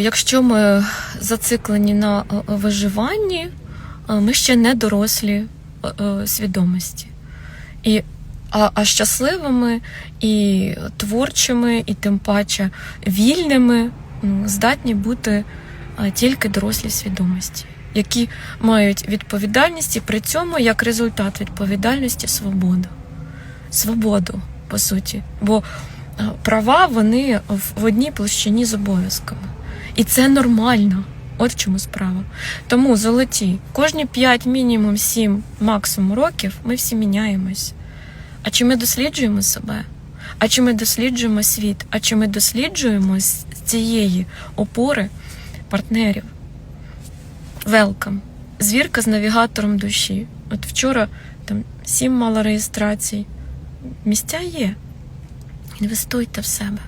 Якщо ми зациклені на е, виживанні, е, ми ще не дорослі е, е, свідомості. І, а, а щасливими і творчими, і тим паче вільними ну, здатні бути е, тільки дорослі свідомості, які мають відповідальність і при цьому як результат відповідальності свободу. Свободу, по суті. Бо е, права вони в одній площині з обов'язками. І це нормально. От в чому справа. Тому золоті, кожні 5, мінімум 7, максимум років ми всі міняємось. А чи ми досліджуємо себе? А чи ми досліджуємо світ? А чи ми досліджуємо з цієї опори партнерів? Велкам. Звірка з навігатором душі. От вчора там сім мало реєстрацій. Місця є. Інвестуйте в себе.